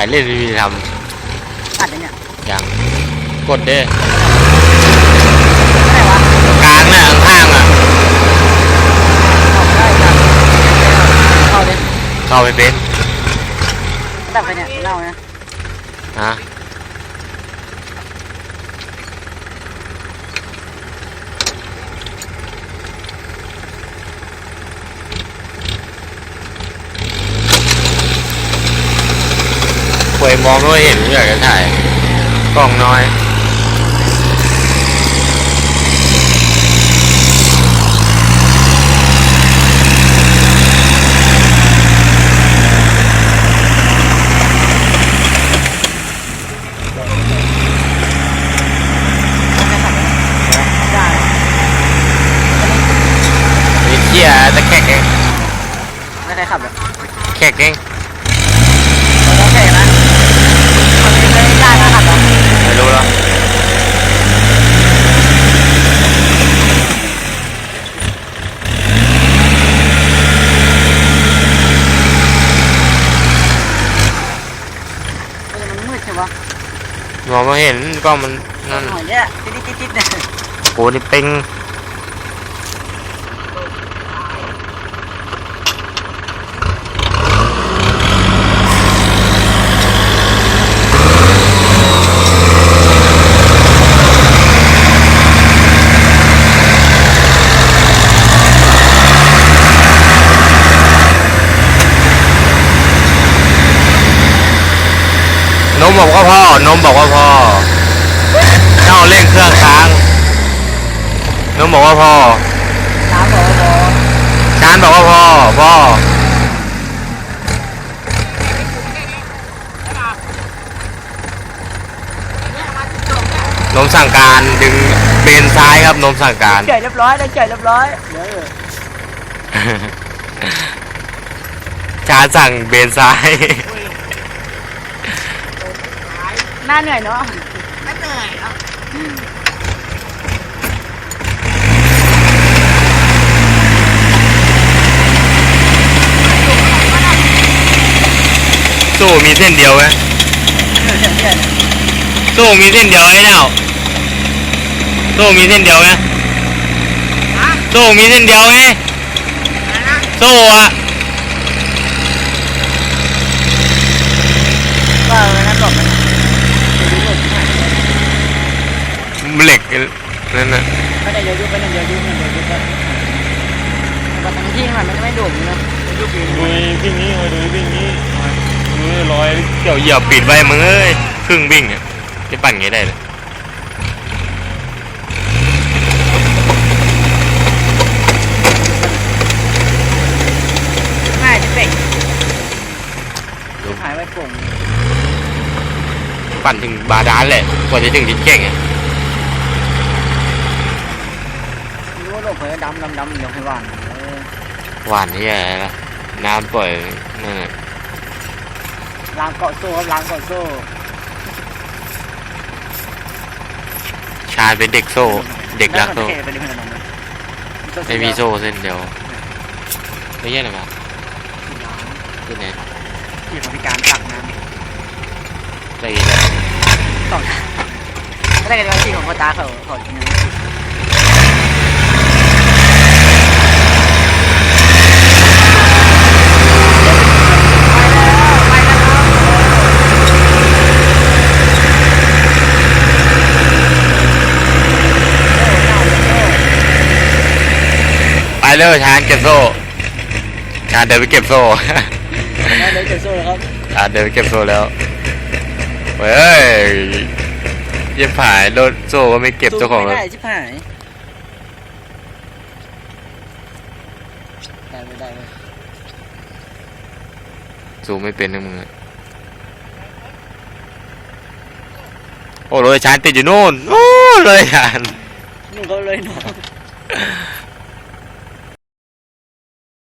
ายเล่นไม่มีทตัดยังเนี่ยำยังกดเด้ไหนวะกลางน่ะข้างๆอะ ออกได้ครับเข้าเลยเข้าไปเป็นตัดไปเนี่ยเล่านะฮะ ป่วยมองไม่เห็นอยากจะถ่ายกล้องน้อยได้มีเที่ยแต่แขกเองไม่ใครขับเลยแขกเอง โอเคนะมันไม่ได้ยากนะขับหรอ ไม่รู้แล้ว มันมืดใช่ปะ มอง ไม่เห็นกล้องมันนั่นหอยเนี่ยติดติดติดเนี่ยโหนี่เป็ง นมบอกว่าพ่อนมบอกว่าพ่อเจ้าเร่งเครื่องค้างนมบอกว่าพ่อน้ำบอกว่าชานบอกว่าพ่อพ่อนมสั่งการดึงเบนซ้ายครับนมสั่งการเฉยเรียบร้อยได้เฉยเรียบร้อยเดี๋ยวชานสั่งเบนซ้ายห น้าเหนื่อยเนาะไม่เหนื่อยเนาะสู้มีเส้นเดียวไหมเหนื่อยเหนื่อยเหนื่อยสู้มีเส้นเดียวไอ้เน่าสู้มีเส้นเดียวไหมสู้มีเส้นเดียวไงสู้อะ ก็นั่นหลบมัน เหล็กนั่นน่ะไม่ได้เดี๋ยวยุบไปหนึ่งเดี๋ยวยุบหนึ่งเดี๋ยวยุบไปแต่ทั้งที่มันไม่ดุนะยุบเองดูวิ่งนี้มาดูวิ่งนี้ดูรอยเกี่ยวเหยียบปิดไว้มึงเอ้ยครึ่งวิ่งอะจะปั่นไงได้เลยง่ายจะเป่งหายไปปุ่งปั่นถึงบาดาลแหละกว่าจะถึงทิศเก่งอะ รู้ว่าโลก เผยดำดำดำเดี๋ยวให้หวานหวานที่อะไรล่ะน้ำปล่อยนั่นน่ะล้างเกาะโซ่ครับล้างเกาะโซ่ชาญเป็นเด็กโซ่ เด็กรักโซ่ไปดิมันไม่มีโซ่เส้นเดียวไม่แย่หรอปะขึ้นไหนที่ของพิการตักน้ได้ยินแล้วำสองไม่ได้กันว่าที่ของพ่อตาเขาเขาจริงไปแล้วไปเลยชาญเก็บโซ่ชาญเดินไปเก็บโซ่ได้เลยเจอโซ่ครับชาญเดินไปเก็บโซ่แล้วเฮ้ยเย็บผายรถโซ่ก็ไม่เก็บเจ้าของรไม่ถได้ชิบหายได้ไม่ได้เลยซูมไม่เป็นนะมึงอะโอ้รถชานติดอยู่นู่นโอ้เลยชานนุ่งเขาเลยน้อง